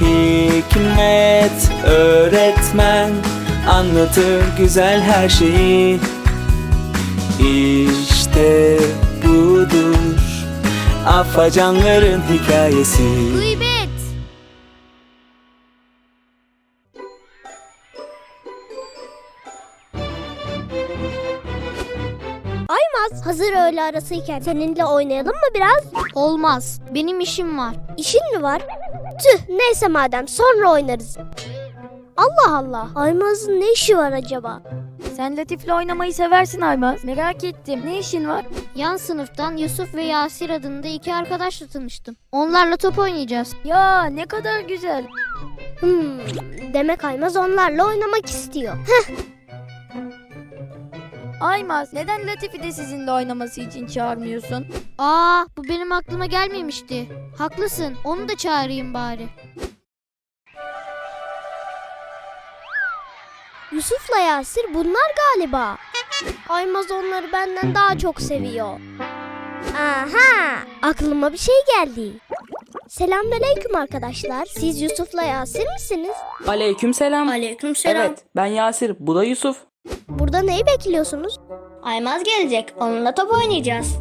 Hikmet öğretmen anlatır güzel her şeyi İşte budur afacanların hikayesi Gıybet. Aymaz hazır öğle arasıyken seninle oynayalım mı biraz? Olmaz. Benim işim var. İşin mi var? Tüh neyse madem sonra oynarız. Allah Allah Aymaz'ın ne işi var acaba? Sen Latif'le oynamayı seversin Aymaz. Merak ettim. Ne işin var? Yan sınıftan Yusuf ve Yasir adında iki arkadaşla tanıştım. Onlarla top oynayacağız. Ya ne kadar güzel. Hmm, demek Aymaz onlarla oynamak istiyor. Aymaz neden Latif'i de sizinle oynaması için çağırmıyorsun? Aa, bu benim aklıma gelmemişti. Haklısın. Onu da çağırayım bari. Yusuf'la Yasir bunlar galiba. Aymaz onları benden daha çok seviyor. Aha! Aklıma bir şey geldi. Selamünaleyküm arkadaşlar. Siz Yusuf'la Yasir misiniz? Aleykümselam. Aleykümselam. Evet, ben Yasir, bu da Yusuf. Burada neyi bekliyorsunuz? Aymaz gelecek. Onunla top oynayacağız.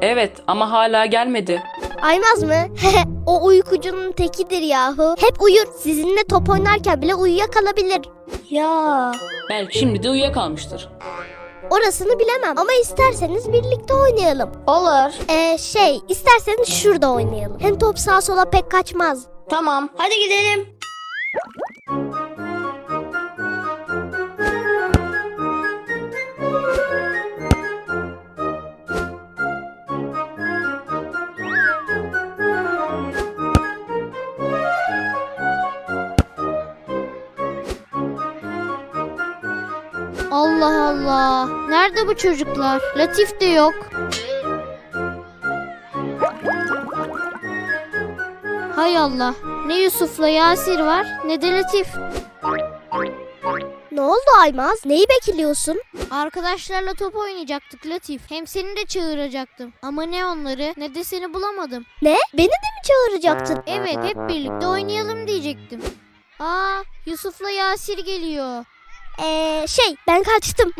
Evet ama hala gelmedi. Aymaz mı? o uykucunun tekidir yahu. Hep uyur. Sizinle top oynarken bile uyuyakalabilir. Ya. Belki şimdi de uyuyakalmıştır. Orasını bilemem ama isterseniz birlikte oynayalım. Olur. Ee şey, isterseniz şurada oynayalım. Hem top sağa sola pek kaçmaz. Tamam. Hadi gidelim. Nerede bu çocuklar? Latif de yok. Hay Allah. Ne Yusuf'la Yasir var ne de Latif. Ne oldu Aymaz? Neyi bekliyorsun? Arkadaşlarla top oynayacaktık Latif. Hem seni de çağıracaktım. Ama ne onları ne de seni bulamadım. Ne? Beni de mi çağıracaktın? Evet hep birlikte oynayalım diyecektim. Aa Yusuf'la Yasir geliyor. Ee şey, ben kaçtım.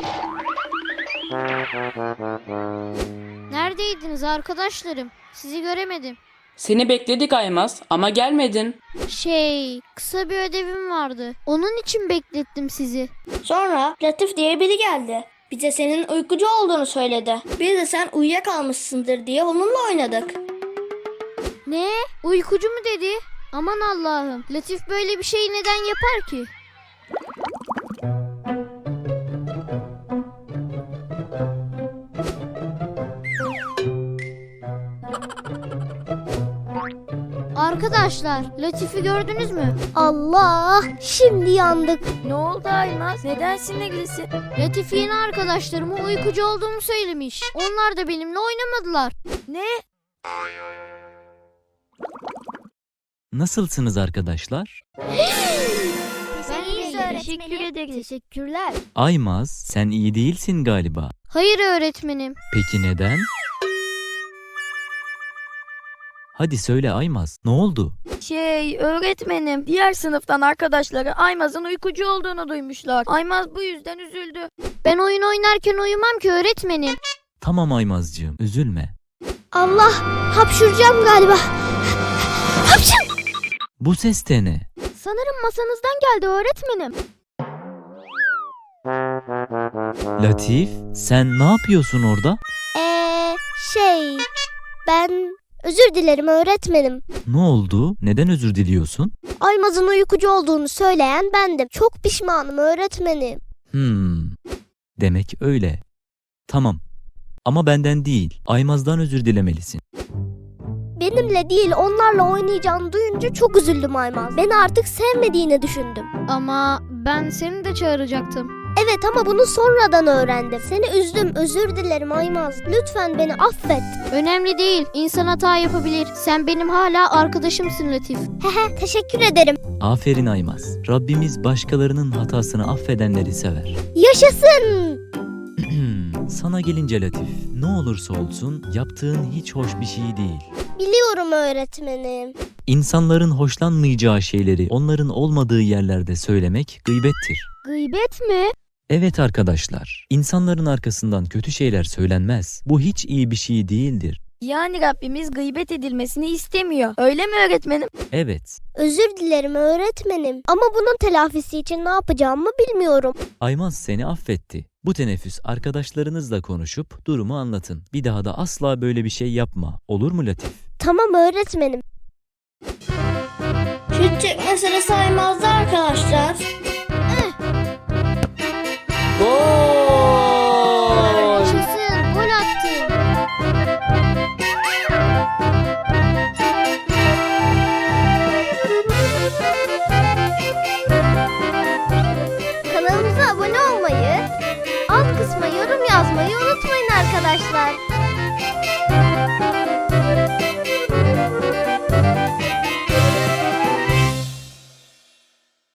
Neredeydiniz arkadaşlarım? Sizi göremedim. Seni bekledik Aymaz ama gelmedin. Şey, kısa bir ödevim vardı. Onun için beklettim sizi. Sonra Latif diye biri geldi. Bize senin uykucu olduğunu söyledi. Biz de sen uyuyakalmışsındır diye onunla oynadık. Ne? Uykucu mu dedi? Aman Allah'ım. Latif böyle bir şeyi neden yapar ki? Arkadaşlar, Latif'i gördünüz mü? Allah! Şimdi yandık. Ne oldu Aymaz? Neden sinirlisin? Latif yeni arkadaşlarıma uykucu olduğumu söylemiş. Onlar da benimle oynamadılar. Ne? Nasılsınız arkadaşlar? Ben iyiyim. Teşekkür ederiz. Teşekkürler. Aymaz, sen iyi değilsin galiba. Hayır öğretmenim. Peki neden? Hadi söyle Aymaz, ne oldu? Şey öğretmenim diğer sınıftan arkadaşları Aymaz'ın uykucu olduğunu duymuşlar. Aymaz bu yüzden üzüldü. Ben oyun oynarken uyumam ki öğretmenim. Tamam Aymazcığım, üzülme. Allah! Hapşuracağım galiba. Hapşır! Bu ses de ne? Sanırım masanızdan geldi öğretmenim. Latif, sen ne yapıyorsun orada? Ee şey, ben özür dilerim öğretmenim. Ne oldu? Neden özür diliyorsun? Aymaz'ın uykucu olduğunu söyleyen bendim. Çok pişmanım öğretmenim. Hmm, demek öyle. Tamam. Ama benden değil, Aymaz'dan özür dilemelisin. Benimle değil onlarla oynayacağını duyunca çok üzüldüm Aymaz. Beni artık sevmediğini düşündüm. Ama ben seni de çağıracaktım. Evet ama bunu sonradan öğrendim. Seni üzdüm özür dilerim Aymaz. Lütfen beni affet. Önemli değil. İnsan hata yapabilir. Sen benim hala arkadaşımsın Latif. Hehe teşekkür ederim. Aferin Aymaz. Rabbimiz başkalarının hatasını affedenleri sever. Yaşasın. Sana gelince Latif, ne olursa olsun yaptığın hiç hoş bir şey değil. Biliyorum öğretmenim. İnsanların hoşlanmayacağı şeyleri onların olmadığı yerlerde söylemek gıybettir. Gıybet mi? Evet arkadaşlar, insanların arkasından kötü şeyler söylenmez. Bu hiç iyi bir şey değildir. Yani Rabbimiz gıybet edilmesini istemiyor. Öyle mi öğretmenim? Evet, Özür dilerim öğretmenim. Ama bunun telafisi için ne yapacağımı bilmiyorum. Aymaz seni affetti. Bu teneffüs arkadaşlarınızla konuşup durumu anlatın. Bir daha da asla böyle bir şey yapma. Olur mu Latif? Tamam öğretmenim. Şut çekme sırası Aymaz'da arkadaşlar.